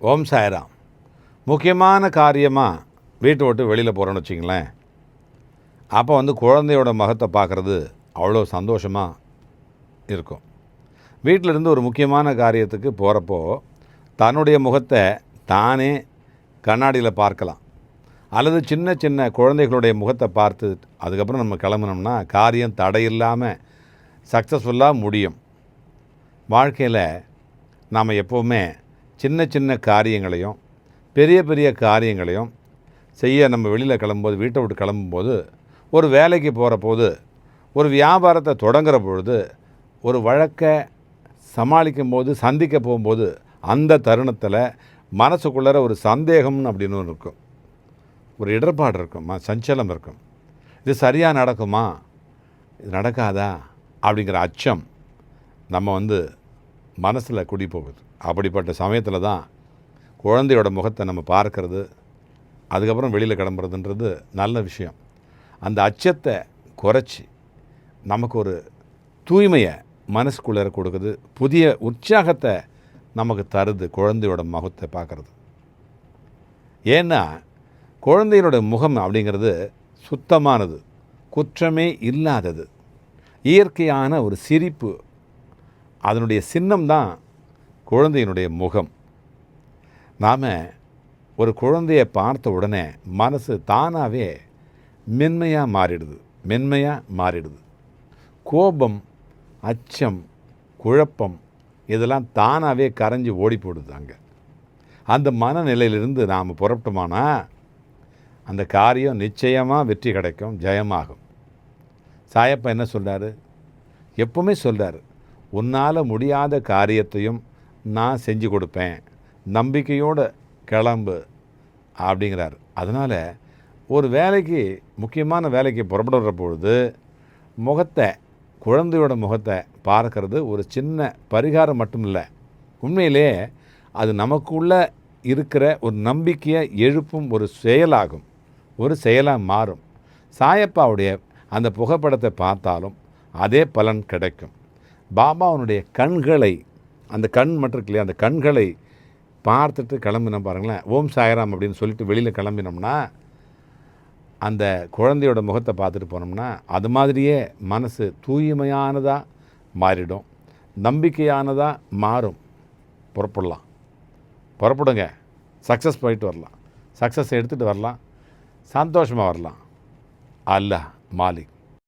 ஓம் சாய்ராம். முக்கியமான காரியமாக வீட்டை விட்டு வெளியில் போகிறோன்னு வச்சிங்களேன் அப்போ வந்து குழந்தையோட முகத்தை பார்க்குறது அவ்வளோ சந்தோஷமாக இருக்கும். வீட்டில் இருந்து ஒரு முக்கியமான காரியத்துக்கு போகிறப்போ தன்னுடைய முகத்தை தானே கண்ணாடியில் பார்க்கலாம். அல்லது சின்ன சின்ன குழந்தைகளுடைய முகத்தை பார்த்து அதுக்கப்புறம் நம்ம கிளம்புனோம்னா காரியம் தடையில்லாமல் சக்ஸஸ்ஃபுல்லாக முடியும். வாழ்க்கையில் நாம் எப்போவுமே சின்ன சின்ன காரியங்களையும் பெரிய பெரிய காரியங்களையும் செய்ய நம்ம வெளியில் கிளம்பும்போது வீட்டை விட்டு கிளம்பும்போது ஒரு வேலைக்கு போகிற போது ஒரு வியாபாரத்தை தொடங்குற பொழுது ஒரு வழக்கை சமாளிக்கும் போது சந்திக்க போகும்போது அந்த தருணத்தில் மனசுக்குள்ளற ஒரு சந்தேகம்னு அப்படின்னு ஒன்று இருக்கும். ஒரு இடர்பாடு இருக்கும் ம- சஞ்சலம் இருக்கும். இது சரியாக நடக்குமா? இது நடக்காதா? அப்படிங்கிற அச்சம் நம்ம வந்து மனசில் குடி போகுது அப்படிப்பட்ட சமயத்தில் தான் குழந்தையோட முகத்தை நம்ம பார்க்கறது அதுக்கப்புறம் வெளியில் கிளம்புறதுன்றது நல்ல விஷயம். அந்த அச்சத்தை குறைச்சி நமக்கு ஒரு தூய்மையை மனசுக்குள்ளே கொடுக்குது புதிய உற்சாகத்தை நமக்கு தருது குழந்தையோட முகத்தை பார்க்குறது. ஏன்னா குழந்தையினோட முகம் அப்படிங்கிறது சுத்தமானது குற்றமே இல்லாதது. இயற்கையான ஒரு சிரிப்பு அதனுடைய சின்னம் தான் குழந்தையினுடைய முகம். நாம் ஒரு குழந்தையை பார்த்த உடனே மனசு தானாகவே மென்மையாக மாறிடுது. மென்மையாக மாறிடுது. கோபம் அச்சம் குழப்பம் இதெல்லாம் தானாகவே கரைஞ்சி ஓடி போடுது அங்கே. அந்த மனநிலையிலிருந்து நாம் புறப்பட்டோமானா அந்த காரியம் நிச்சயமாக வெற்றி கிடைக்கும் ஜெயமாகும். சாயப்பா என்ன சொல்கிறார் எப்பவுமே சொல்கிறார் உன்னால் முடியாத காரியத்தையும் நான் செஞ்சு கொடுப்பேன். நம்பிக்கையோடு கிளம்பு அப்படிங்கிறார். அதனால் ஒரு வேலைக்கு முக்கியமான வேலைக்கு புறப்படுற பொழுது முகத்தை குழந்தையோட முகத்தை பார்க்கறது ஒரு சின்ன பரிகாரம் மட்டும் இல்லை உண்மையிலே அது நமக்குள்ளே இருக்கிற ஒரு நம்பிக்கையை எழுப்பும் ஒரு செயலாகும். ஒரு செயலாக மாறும். சாயப்பாவுடைய அந்த புகைப்படத்தை பார்த்தாலும் அதே பலன் கிடைக்கும். பாபாவுடைய கண்களை அந்த கண் மட்டும் இருக்கு இல்லையா? அந்த கண்களை பார்த்துட்டு கிளம்பினோம் பாருங்களேன். ஓம் சாயராம் அப்படின்னு சொல்லிட்டு வெளியில் கிளம்பினோம்னா அந்த குழந்தையோட முகத்தை பார்த்துட்டு போனோம்னா அது மாதிரியே மனசு தூய்மையானதாக மாறிடும். நம்பிக்கையானதாக மாறும். புறப்படலாம். புறப்படுங்க. சக்ஸஸ் போயிட்டு வரலாம். சக்ஸஸ் எடுத்துகிட்டு வரலாம். சந்தோஷமாக வரலாம். அல்லாஹ் மாலிக்.